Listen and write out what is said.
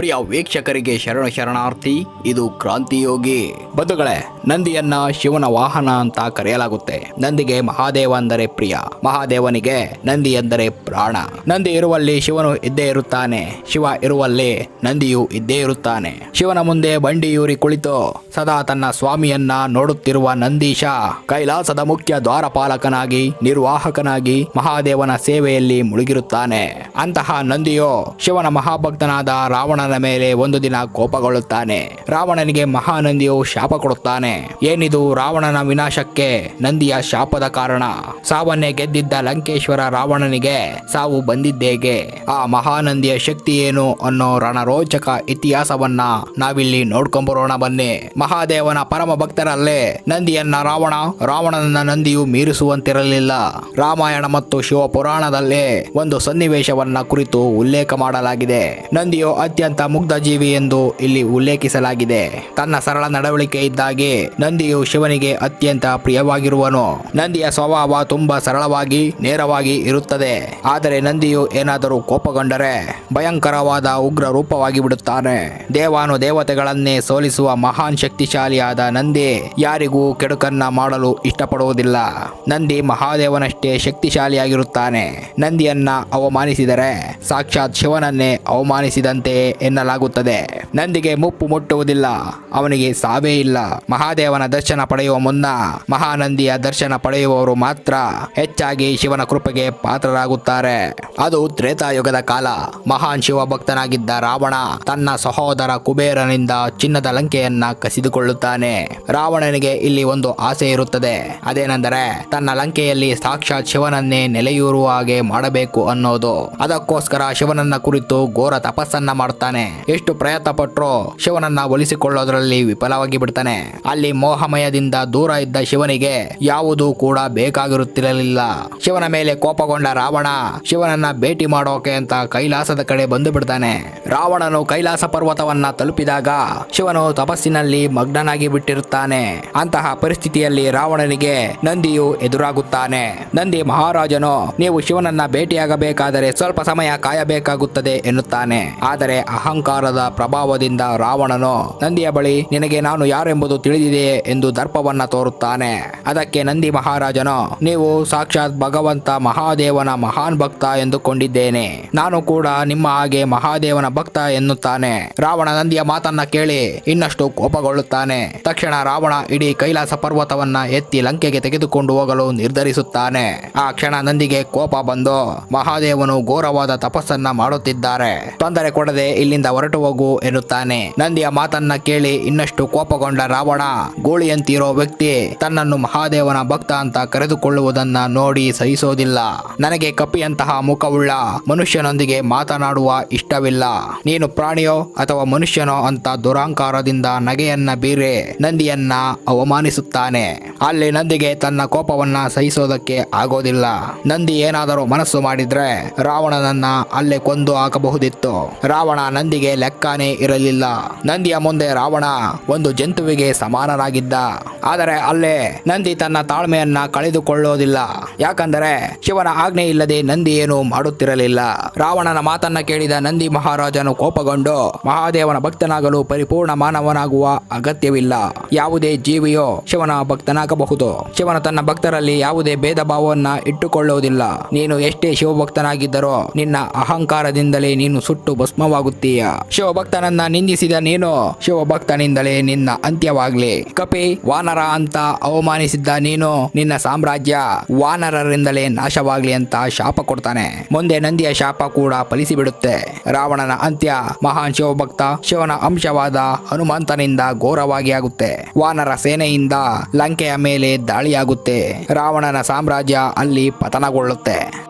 ಪ್ರಿಯ ವೀಕ್ಷಕರಿಗೆ ಶರಣ ಶರಣಾರ್ಥಿ, ಇದು ಕ್ರಾಂತಿಯೋಗಿ. ಬಂಧುಗಳೇ, ನಂದಿಯನ್ನ ಶಿವನ ವಾಹನ ಅಂತ ಕರೆಯಲಾಗುತ್ತೆ. ನಂದಿಗೆ ಮಹಾದೇವ ಅಂದರೆ ಪ್ರಿಯ. ಮಹಾದೇವನಿಗೆ ನಂದಿ ಎಂದರೆ ಪ್ರಾಣ. ನಂದಿ ಇರುವಲ್ಲಿ ಶಿವನು ಇದ್ದೇ ಇರುತ್ತಾನೆ. ಶಿವ ಇರುವಲ್ಲಿ ನಂದಿಯು ಇದ್ದೇ ಇರುತ್ತಾನೆ. ಶಿವನ ಮುಂದೆ ಬಂಡಿಯೂರಿ ಕುಳಿತು ಸದಾ ತನ್ನ ಸ್ವಾಮಿಯನ್ನ ನೋಡುತ್ತಿರುವ ನಂದೀಶ, ಕೈಲಾಸದ ಮುಖ್ಯ ದ್ವಾರಪಾಲಕನಾಗಿ, ನಿರ್ವಾಹಕನಾಗಿ ಮಹಾದೇವನ ಸೇವೆಯಲ್ಲಿ ಮುಳುಗಿರುತ್ತಾನೆ. ಅಂತಹ ನಂದಿಯು ಶಿವನ ಮಹಾಭಕ್ತನಾದ ರಾವಣನ ಮೇಲೆ ಒಂದು ದಿನ ಕೋಪಗೊಳ್ಳುತ್ತಾನೆ. ರಾವಣನಿಗೆ ಮಹಾನಂದಿಯು ಶಾಪ ಕೊಡುತ್ತಾನೆ. ಏನಿದು ರಾವಣನ ವಿನಾಶಕ್ಕೆ ನಂದಿಯ ಶಾಪದ ಕಾರಣ? ಸಾವನ್ನೇ ಗೆದ್ದಿದ್ದ ಲಂಕೇಶ್ವರ ರಾವಣನಿಗೆ ಸಾವು ಬಂದಿದ್ದೇಗೆ. ಆ ಮಹಾನಂದಿಯ ಶಕ್ತಿ ಏನು ಅನ್ನೋ ರಣರೋಚಕ ಇತಿಹಾಸವನ್ನ ನಾವಿಲ್ಲಿ ನೋಡ್ಕೊಂಬರೋಣ ಬನ್ನಿ. ಮಹಾದೇವನ ಪರಮ ಭಕ್ತರಲ್ಲೇ ನಂದಿಯನ್ನ ರಾವಣ ರಾವಣನ ನಂದಿಯು ಮೀರಿಸುವಂತಿರಲಿಲ್ಲ. ರಾಮಾಯಣ ಮತ್ತು ಶಿವಪುರಾಣದಲ್ಲೇ ಒಂದು ಸನ್ನಿವೇಶವನ್ನ ಕುರಿತು ಉಲ್ಲೇಖ ಮಾಡಲಾಗಿದೆ. ನಂದಿಯು ಅತ್ಯಂತ ಮುಗ್ಧ ಜೀವಿ ಎಂದು ಇಲ್ಲಿ ಉಲ್ಲೇಖಿಸಲಾಗಿದೆ. ತನ್ನ ಸರಳ ನಡವಳಿಕೆ ಇದ್ದಾಗಿ ನಂದಿಯು ಶಿವನಿಗೆ ಅತ್ಯಂತ ಪ್ರಿಯವಾಗಿರುವನು. ನಂದಿಯ ಸ್ವಭಾವ ತುಂಬಾ ಸರಳವಾಗಿ, ನೇರವಾಗಿ ಇರುತ್ತದೆ. ಆದರೆ ನಂದಿಯು ಏನಾದರೂ ಕೋಪಗೊಂಡರೆ ಭಯಂಕರವಾದ ಉಗ್ರ ರೂಪವಾಗಿ ಬಿಡುತ್ತಾನೆ. ದೇವಾನು ದೇವತೆಗಳನ್ನೇ ಸೋಲಿಸುವ ಮಹಾನ್ ಶಕ್ತಿಶಾಲಿಯಾದ ನಂದಿ ಯಾರಿಗೂ ಕೆಡುಕನ್ನ ಮಾಡಲು ಇಷ್ಟಪಡುವುದಿಲ್ಲ. ನಂದಿ ಮಹಾದೇವನಷ್ಟೇ ಶಕ್ತಿಶಾಲಿಯಾಗಿರುತ್ತಾನೆ. ನಂದಿಯನ್ನ ಅವಮಾನಿಸಿದರೆ ಸಾಕ್ಷಾತ್ ಶಿವನನ್ನೇ ಅವಮಾನಿಸಿದಂತೆ ಎನ್ನಲಾಗುತ್ತದೆ. ನಂದಿಗೆ ಮುಪ್ಪು ಮುಟ್ಟುವುದಿಲ್ಲ. ಅವನಿಗೆ ಸಾವೇ ಇಲ್ಲ. ಮಹಾದೇವನ ದರ್ಶನ ಪಡೆಯುವ ಮುನ್ನ ಮಹಾನಂದಿಯ ದರ್ಶನ ಪಡೆಯುವವರು ಮಾತ್ರ ಹೆಚ್ಚಾಗಿ ಶಿವನ ಕೃಪೆಗೆ ಪಾತ್ರರಾಗುತ್ತಾರೆ. ಅದು ತ್ರೇತಾಯುಗದ ಕಾಲ. ಮಹಾನ್ ಶಿವ ಭಕ್ತನಾಗಿದ್ದ ರಾವಣ ತನ್ನ ಸಹೋದರ ಕುಬೇರನಿಂದ ಚಿನ್ನದ ಲಂಕೆಯನ್ನ ಕಸಿದುಕೊಳ್ಳುತ್ತಾನೆ. ರಾವಣನಿಗೆ ಇಲ್ಲಿ ಒಂದು ಆಸೆ ಇರುತ್ತದೆ. ಅದೇನೆಂದರೆ ತನ್ನ ಲಂಕೆಯಲ್ಲಿ ಸಾಕ್ಷಾತ್ ಶಿವನನ್ನೇ ನೆಲೆಯೂರುವ ಹಾಗೆ ಮಾಡಬೇಕು ಅನ್ನೋದು. ಅದಕ್ಕೋಸ್ಕರ ಶಿವನನ್ನ ಕುರಿತು ಘೋರ ತಪಸ್ಸನ್ನ ಮಾಡ್ತಾನೆ. ಎಷ್ಟು ಪ್ರಯತ್ನ ಪಟ್ಟರು ಶಿವನನ್ನ ಒಲಿಸಿಕೊಳ್ಳೋದ್ರಲ್ಲಿ ವಿಫಲವಾಗಿ ಬಿಡ್ತಾನೆ. ಅಲ್ಲಿ ಮೋಹಮಯದಿಂದ ದೂರ ಇದ್ದ ಶಿವನಿಗೆ ಯಾವುದೂ ಕೂಡ ಬೇಕಾಗಿರುತ್ತಿರಲಿಲ್ಲ. ಶಿವನ ಮೇಲೆ ಕೋಪಗೊಂಡ ರಾವಣ ಶಿವನನ್ನ ಭೇಟಿ ಮಾಡೋಕೆ ಅಂತ ಕೈಲಾಸದ ಕಡೆ ಬಂದು ಬಿಡ್ತಾನೆ. ರಾವಣನು ಕೈಲಾಸ ಪರ್ವತವನ್ನ ತಲುಪಿದಾಗ ಶಿವನು ತಪಸ್ಸಿನಲ್ಲಿ ಮಗ್ನನಾಗಿ ಬಿಟ್ಟಿರುತ್ತಾನೆ. ಅಂತಹ ಪರಿಸ್ಥಿತಿಯಲ್ಲಿ ರಾವಣನಿಗೆ ನಂದಿಯು ಎದುರಾಗುತ್ತಾನೆ. ನಂದಿ ಮಹಾರಾಜನು, ನೀವು ಶಿವನನ್ನ ಭೇಟಿಯಾಗಬೇಕಾದರೆ ಸ್ವಲ್ಪ ಸಮಯ ಕಾಯಬೇಕಾಗುತ್ತದೆ ಎನ್ನುತ್ತಾನೆ. ಆದರೆ ಅಹಂಕಾರದ ಪ್ರಭಾವದಿಂದ ರಾವಣನು, ನಂದಿಯ ಬಳಿ ನಿನಗೆ ನಾನು ಯಾರೆಂಬುದು ತಿಳಿದಿದೆಯೇ? ಎಂದು ದರ್ಪವನ್ನ ತೋರುತ್ತಾನೆ. ಅದಕ್ಕೆ ನಂದಿ ಮಹಾರಾಜನು, ನೀವು ಸಾಕ್ಷಾತ್ ಭಗವಂತ ಮಹಾದೇವನ ಮಹಾನ್ ಭಕ್ತ ಎಂದುಕೊಂಡಿದ್ದೇನೆ. ನಾನು ಕೂಡ ನಿಮ್ಮ ಹಾಗೆ ಮಹಾದೇವನ ಭಕ್ತ ಎನ್ನುತ್ತಾನೆ. ರಾವಣ ನಂದಿಯ ಮಾತನ್ನ ಕೇಳಿ ಇನ್ನಷ್ಟು ಕೋಪಗೊಳ್ಳುತ್ತಾನೆ. ತಕ್ಷಣ ರಾವಣ ಇಡೀ ಕೈಲಾಸ ಪರ್ವತವನ್ನ ಎತ್ತಿ ಲಂಕೆಗೆ ತೆಗೆದುಕೊಂಡು ಹೋಗಲು ನಿರ್ಧರಿಸುತ್ತಾನೆ. ಆ ಕ್ಷಣ ನಂದಿಗೆ ಕೋಪ ಬಂದು ಮಹಾದೇವನು ಘೋರವಾದ ತಪಸ್ಸನ್ನ ಮಾಡುತ್ತಿದ್ದಾರೆ. ತೊಂದರೆ ಕೊಡದೆ ಇಲ್ಲಿಂದ ಹೊರಟು ಹೋಗು ಎನ್ನುತ್ತಾನೆ. ನಂದಿಯ ಮಾತನ್ನ ಕೇಳಿ ಇನ್ನಷ್ಟು ಕೋಪಗೊಂಡ ರಾವಣ, ಗೋಳಿಯಂತಿರೋ ವ್ಯಕ್ತಿ ತನ್ನನ್ನು ಮಹಾದೇವನ ಭಕ್ತ ಅಂತ ಕರೆದುಕೊಳ್ಳುವುದನ್ನ ನೋಡಿ ಸಹಿಸೋದಿಲ್ಲ. ನನಗೆ ಕಪಿಯಂತಹ ಮುಖವುಳ್ಳ ಮನುಷ್ಯನೊಂದಿಗೆ ಮಾತನಾಡುವ ಇಷ್ಟವಿಲ್ಲ. ನೀನು ಪ್ರಾಣಿಯೋ ಅಥವಾ ಮನುಷ್ಯನೋ ಅಂತ ದುರಾಂಕಾರದಿಂದ ನಗೆಯನ್ನ ಬೀರೆ ನಂದಿಯನ್ನ ಅವಮಾನಿಸುತ್ತಾನೆ. ಅಲ್ಲಿ ನಂದಿಗೆ ತನ್ನ ಕೋಪವನ್ನ ಸಹಿಸೋದಕ್ಕೆ ಆಗೋದಿಲ್ಲ. ನಂದಿ ಏನಾದರೂ ಮನಸ್ಸು ಮಾಡಿದ್ರೆ ರಾವಣನನ್ನ ಅಲ್ಲೇ ಕೊಂದು ಹಾಕಬಹುದಿತ್ತು. ರಾವಣ ನಂದಿಗೆ ಲೆಕ್ಕನೇ ಇರಲಿಲ್ಲ. ನಂದಿಯ ಮುಂದೆ ರಾವಣ ಒಂದು ಜಂತುವಿಗೆ ಸಮಾನನಾಗಿದ್ದ. ಆದರೆ ಅಲ್ಲೇ ನಂದಿ ತನ್ನ ತಾಳ್ಮೆಯನ್ನ ಕಳೆದುಕೊಳ್ಳೋದಿಲ್ಲ. ಯಾಕಂದರೆ ಶಿವನ ಆಜ್ಞೆ ಇಲ್ಲದೆ ನಂದಿ ಏನು ಮಾಡುತ್ತಿರಲಿಲ್ಲ. ರಾವಣನ ಮಾತನ್ನ ಕೇಳಿದ ನಂದಿ ಮಹಾರಾಜನು ಕೋಪಗೊಂಡು, ಮಹಾದೇವನ ಭಕ್ತನಾಗಲು ಪರಿಪೂರ್ಣ ಮಾನವನಾಗುವ ಅಗತ್ಯವಿಲ್ಲ. ಯಾವುದೇ ಜೀವಿಯೋ ಶಿವನ ಭಕ್ತನಾಗಬಹುದು. ಶಿವನ ತನ್ನ ಭಕ್ತರಲ್ಲಿ ಯಾವುದೇ ಭೇದ ಭಾವವನ್ನ ಇಟ್ಟುಕೊಳ್ಳುವುದಿಲ್ಲ. ನೀನು ಎಷ್ಟೇ ಶಿವಭಕ್ತನಾಗಿದ್ದರೋ ನಿನ್ನ ಅಹಂಕಾರದಿಂದಲೇ ನೀನು ಸುಟ್ಟು ಶಿವಭಕ್ತನನ್ನ ನಿಂದಿಸಿದ ನೀನು ಶಿವಭಕ್ತನಿಂದಲೇ ನಿನ್ನ ಅಂತ್ಯವಾಗ್ಲಿ. ಕಪಿ, ವಾನರ ಅಂತ ಅವಮಾನಿಸಿದ್ದ ನೀನು ನಿನ್ನ ಸಾಮ್ರಾಜ್ಯ ವಾನರರಿಂದಲೇ ನಾಶವಾಗ್ಲಿ ಅಂತ ಶಾಪ ಕೊಡ್ತಾನೆ. ಮುಂದೆ ನಂದಿಯ ಶಾಪ ಕೂಡ ಫಲಿಸಿಬಿಡುತ್ತೆ. ರಾವಣನ ಅಂತ್ಯ ಮಹಾನ್ ಶಿವಭಕ್ತ ಶಿವನ ಅಂಶವಾದ ಹನುಮಂತನಿಂದ ಘೋರವಾಗಿ ಆಗುತ್ತೆ. ವಾನರ ಸೇನೆಯಿಂದ ಲಂಕೆಯ ಮೇಲೆ ದಾಳಿಯಾಗುತ್ತೆ. ರಾವಣನ ಸಾಮ್ರಾಜ್ಯ ಅಲ್ಲಿ ಪತನಗೊಳ್ಳುತ್ತೆ.